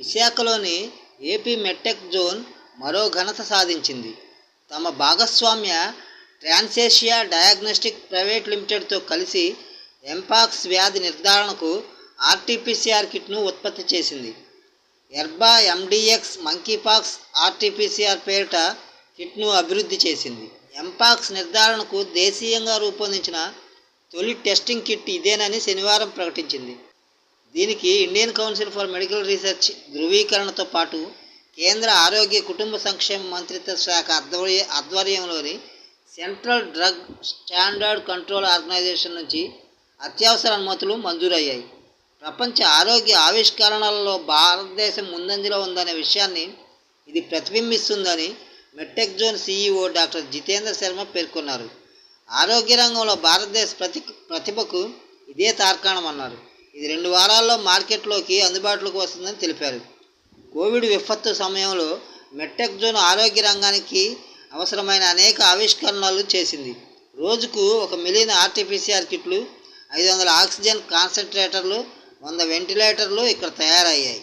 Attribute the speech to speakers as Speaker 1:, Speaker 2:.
Speaker 1: విశాఖలోని AP MedTech zone మరో ఘనత సాధించింది తమ భాగస్వామ్య ట్రాన్సేషియా డయాగ్నోస్టిక్ ప్రైవేట్ లిమిటెడ్తో కలిసి ఎంపాక్స్ వ్యాధి నిర్ధారణకు ఆర్టీపీసీఆర్ కిట్ను ఉత్పత్తి చేసింది ఎర్బా ఎండిఎక్స్ మంకీపాక్స్ ఆర్టీపీసీఆర్ పేరిట కిట్ను అభివృద్ధి చేసింది ఎంపాక్స్ నిర్ధారణకు దేశీయంగా రూపొందించిన తొలి టెస్టింగ్ కిట్ ఇదేనని శనివారం ప్రకటించింది దీనికి Indian council for medical research ధృవీకరణతో పాటు కేంద్ర ఆరోగ్య కుటుంబ సంక్షేమ మంత్రిత్వ శాఖ ఆధ్వర్య ఆధ్వర్యంలోని central drug standard control organisation నుంచి అత్యవసర అనుమతులు మంజూరయ్యాయి ప్రపంచ ఆరోగ్య ఆవిష్కరణలలో భారతదేశం ముందంజలో ఉందనే విషయాన్ని ఇది ప్రతిబింబిస్తుందని medtech zone CEO doctor Jitendra Sharma పేర్కొన్నారు ఆరోగ్య రంగంలో భారతదేశ ప్రతి ప్రతిభకు ఇదే అన్నారు ఇది రెండు వారాల్లో మార్కెట్లోకి అందుబాటులోకి వస్తుందని తెలిపారు కోవిడ్ విపత్తు సమయంలో మెట్టెక్ జోన్ ఆరోగ్య రంగానికి అవసరమైన అనేక ఆవిష్కరణలు చేసింది రోజుకు ఒక మిలియన్ ఆర్టీపీసీఆర్ కిట్లు ఐదు వందల ఆక్సిజన్ కాన్సన్ట్రేటర్లు వంద వెంటిలేటర్లు ఇక్కడ తయారయ్యాయి